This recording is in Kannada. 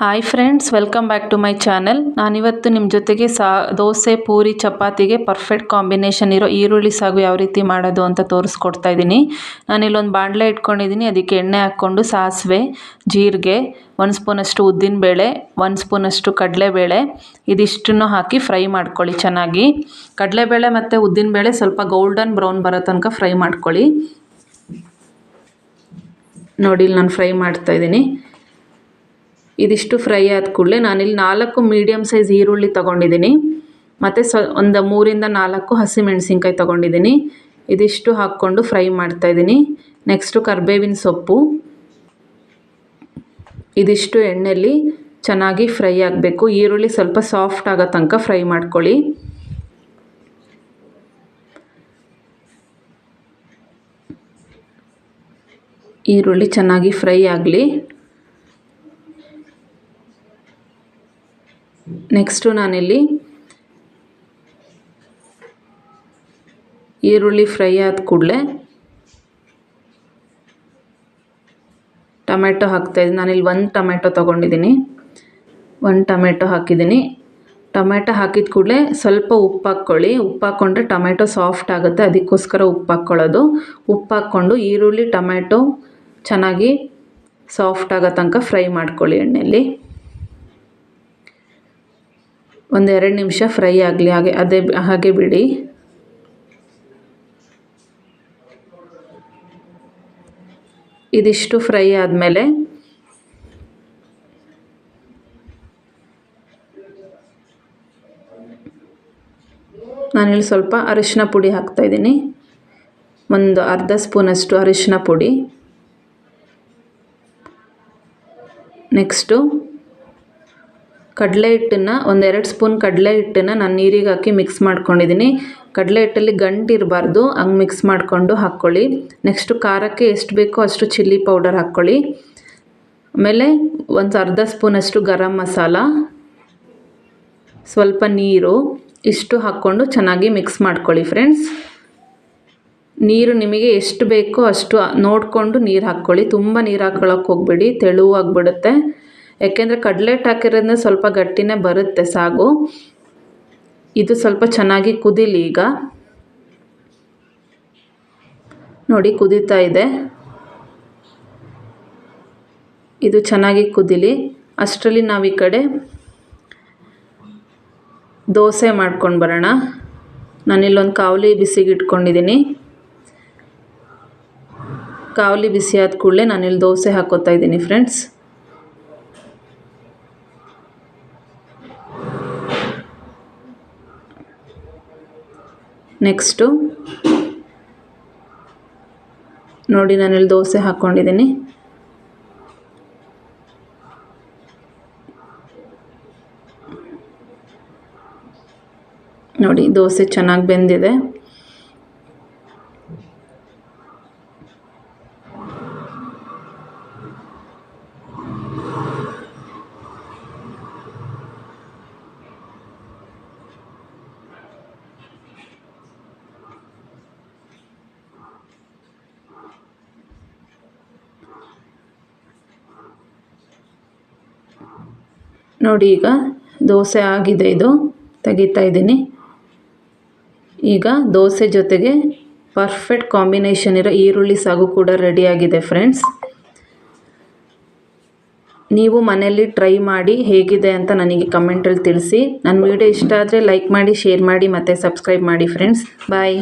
Hi friends welcome back to my channel ನಾನಿವತ್ತು ನಿಮ್ಮ ಜೊತೆಗೆ ಸಾ, ದೋಸೆ, ಪೂರಿ, ಚಪಾತಿಗೆ ಪರ್ಫೆಕ್ಟ್ ಕಾಂಬಿನೇಷನ್ ಇರೋ ಈರುಳ್ಳಿ ಸಾಗು ಯಾವ ರೀತಿ ಮಾಡೋದು ಅಂತ ತೋರಿಸ್ಕೊಡ್ತಾ ಇದ್ದೀನಿ. ನಾನಿಲ್ಲೊಂದು ಬಾಣಲೆ ಇಟ್ಕೊಂಡಿದ್ದೀನಿ, ಅದಕ್ಕೆ ಎಣ್ಣೆ ಹಾಕ್ಕೊಂಡು ಸಾಸಿವೆ, ಜೀರಿಗೆ, ಒಂದು ಸ್ಪೂನಷ್ಟು ಉದ್ದಿನಬೇಳೆ ಒಂದು ಸ್ಪೂನಷ್ಟು ಕಡಲೆಬೇಳೆ, ಇದಿಷ್ಟನ್ನು ಹಾಕಿ ಫ್ರೈ ಮಾಡ್ಕೊಳ್ಳಿ ಚೆನ್ನಾಗಿ. ಕಡಲೆಬೇಳೆ ಮತ್ತು ಉದ್ದಿನಬೇಳೆ ಸ್ವಲ್ಪ ಗೋಲ್ಡನ್ ಬ್ರೌನ್ ಬರೋ ತನಕ ಫ್ರೈ ಮಾಡ್ಕೊಳ್ಳಿ. ನೋಡಿ ನಾನು ಫ್ರೈ ಮಾಡ್ತಾಯಿದ್ದೀನಿ ಇದಿಷ್ಟು ಫ್ರೈ ಆದ ಕೂಡಲೇ ನಾನಿಲ್ಲಿ ನಾಲ್ಕು ಮೀಡಿಯಮ್ ಸೈಜ್ ಈರುಳ್ಳಿ ತೊಗೊಂಡಿದ್ದೀನಿ. ಮತ್ತು ಸ್ವ ಒಂದು ಮೂರಿಂದ ನಾಲ್ಕು ಹಸಿಮೆಣಸಿನ್ಕಾಯಿ ತೊಗೊಂಡಿದ್ದೀನಿ. ಇದಿಷ್ಟು ಹಾಕ್ಕೊಂಡು ಫ್ರೈ ಮಾಡ್ತಾಯಿದ್ದೀನಿ ನೆಕ್ಸ್ಟು ಕರ್ಬೇವಿನ ಸೊಪ್ಪು. ಇದಿಷ್ಟು ಎಣ್ಣೆಯಲ್ಲಿ ಚೆನ್ನಾಗಿ ಫ್ರೈ ಆಗಬೇಕು. ಈರುಳ್ಳಿ ಸ್ವಲ್ಪ ಸಾಫ್ಟ್ ಆಗೋ ತನಕ ಫ್ರೈ ಮಾಡ್ಕೊಳ್ಳಿ. ಈರುಳ್ಳಿ ಚೆನ್ನಾಗಿ ಫ್ರೈ ಆಗಲಿ. ನೆಕ್ಸ್ಟು ನಾನಿಲ್ಲಿ ಈರುಳ್ಳಿ ಫ್ರೈ ಆದ ಕೂಡಲೇ ಟೊಮೆಟೊ ಹಾಕ್ತಾಯಿದ್ದೀನಿ ನಾನಿಲ್ಲಿ ಒಂದು ಟೊಮೆಟೊ ತೊಗೊಂಡಿದ್ದೀನಿ. ಒಂದು ಟೊಮೆಟೊ ಹಾಕಿದ್ದೀನಿ. ಟೊಮೆಟೊ ಹಾಕಿದ ಕೂಡಲೇ ಸ್ವಲ್ಪ ಉಪ್ಪು ಹಾಕ್ಕೊಳ್ಳಿ. ಉಪ್ಪು ಹಾಕ್ಕೊಂಡ್ರೆ ಟೊಮೆಟೊ ಸಾಫ್ಟ್ ಆಗುತ್ತೆ. ಅದಕ್ಕೋಸ್ಕರ ಉಪ್ಪು ಹಾಕ್ಕೊಳ್ಳೋದು. ಉಪ್ಪು ಹಾಕ್ಕೊಂಡು ಈರುಳ್ಳಿ, ಟೊಮೆಟೊ ಚೆನ್ನಾಗಿ ಸಾಫ್ಟ್ ಆಗೋ ತನಕ ಫ್ರೈ ಮಾಡ್ಕೊಳ್ಳಿ ಎಣ್ಣೆಯಲ್ಲಿ ಒಂದು ಎರಡು ನಿಮಿಷ ಫ್ರೈ ಆಗಲಿ, ಹಾಗೆ, ಅದೇ ಹಾಗೆ ಬಿಡಿ. ಇದಿಷ್ಟು ಫ್ರೈ ಆದಮೇಲೆ ನಾನಿಲ್ಲಿ ಸ್ವಲ್ಪ ಅರಿಶಿನ ಪುಡಿ ಹಾಕ್ತಾಯಿದ್ದೀನಿ ಒಂದು ಅರ್ಧ ಸ್ಪೂನಷ್ಟು ಅರಿಶಿನ ಪುಡಿ. ನೆಕ್ಸ್ಟು ಕಡಲೆ ಹಿಟ್ಟನ್ನು, ಒಂದೆರಡು ಸ್ಪೂನ್ ಕಡಲೆ ಹಿಟ್ಟನ್ನು ನಾನು ನೀರಿಗೆ ಹಾಕಿ ಮಿಕ್ಸ್ ಮಾಡ್ಕೊಂಡಿದ್ದೀನಿ ಕಡಲೆ ಹಿಟ್ಟಲ್ಲಿ ಗಂಟು ಇರಬಾರ್ದು, ಹಂಗೆ ಮಿಕ್ಸ್ ಮಾಡಿಕೊಂಡು ಹಾಕ್ಕೊಳ್ಳಿ ನೆಕ್ಸ್ಟು ಖಾರಕ್ಕೆ ಎಷ್ಟು ಬೇಕೋ ಅಷ್ಟು ಚಿಲ್ಲಿ ಪೌಡರ್ ಹಾಕ್ಕೊಳ್ಳಿ ಆಮೇಲೆ ಒಂದು ಅರ್ಧ ಸ್ಪೂನಷ್ಟು ಗರಂ ಮಸಾಲ, ಸ್ವಲ್ಪ ನೀರು, ಇಷ್ಟು ಹಾಕ್ಕೊಂಡು ಚೆನ್ನಾಗಿ ಮಿಕ್ಸ್ ಮಾಡ್ಕೊಳ್ಳಿ ಫ್ರೆಂಡ್ಸ್ ನೀರು ನಿಮಗೆ ಎಷ್ಟು ಬೇಕೋ ಅಷ್ಟು ನೋಡಿಕೊಂಡು ನೀರು ಹಾಕ್ಕೊಳ್ಳಿ. ತುಂಬ ನೀರು ಹಾಕ್ಕೊಳ್ಳೋಕೆ ಹೋಗ್ಬೇಡಿ ತೆಳುವಾಗಿಬಿಡುತ್ತೆ ಯಾಕೆಂದರೆ ಕಡಲೆಟ್ ಹಾಕಿರೋದನ್ನ ಸ್ವಲ್ಪ ಗಟ್ಟಿನೇ ಬರುತ್ತೆ ಸಾಗು. ಇದು ಸ್ವಲ್ಪ ಚೆನ್ನಾಗಿ ಕುದೀಲಿ ಈಗ. ನೋಡಿ, ಕುದೀತಾ ಇದೆ. ಇದು ಚೆನ್ನಾಗಿ ಕುದಿಲಿ. ಅಷ್ಟರಲ್ಲಿ ನಾವು ಈ ಕಡೆ ದೋಸೆ ಮಾಡ್ಕೊಂಡು ಬರೋಣ. ನಾನಿಲ್ಲೊಂದು ಕಾವಲಿ ಬಿಸಿಗೆ ಇಟ್ಕೊಂಡಿದ್ದೀನಿ ಕಾವಲಿ ಬಿಸಿ ಆದ ಕೂಡಲೇ ನಾನಿಲ್ಲಿ ದೋಸೆ ಹಾಕೋತಾ ಇದ್ದೀನಿ ಫ್ರೆಂಡ್ಸ್ ನೆಕ್ಸ್ಟು ನೋಡಿ ನಾನಿಲ್ಲಿ ದೋಸೆ ಹಾಕ್ಕೊಂಡಿದ್ದೀನಿ. ನೋಡಿ ದೋಸೆ ಚೆನ್ನಾಗಿ ಬೆಂದಿದೆ. ನೋಡಿ ಈಗ ದೋಸೆ ಆಗಿದೆ ಇದು. ತೆಗಿತಾ ಇದ್ದೀನಿ. ಈಗ ದೋಸೆ ಜೊತೆಗೆ ಪರ್ಫೆಕ್ಟ್ ಕಾಂಬಿನೇಷನ್ ಇರೋ ಈರುಳ್ಳಿ ಸಾಗು ಕೂಡ ರೆಡಿಯಾಗಿದೆ ಫ್ರೆಂಡ್ಸ್ ನೀವು ಮನೆಯಲ್ಲಿ ಟ್ರೈ ಮಾಡಿ ಹೇಗಿದೆ ಅಂತ ನನಗೆ ಕಮೆಂಟಲ್ಲಿ ತಿಳಿಸಿ. ನನ್ನ ವಿಡಿಯೋ ಇಷ್ಟ ಆದರೆ ಲೈಕ್ ಮಾಡಿ ಶೇರ್ ಮಾಡಿ ಮತ್ತು ಸಬ್ಸ್ಕ್ರೈಬ್ ಮಾಡಿ ಫ್ರೆಂಡ್ಸ್ ಬಾಯ್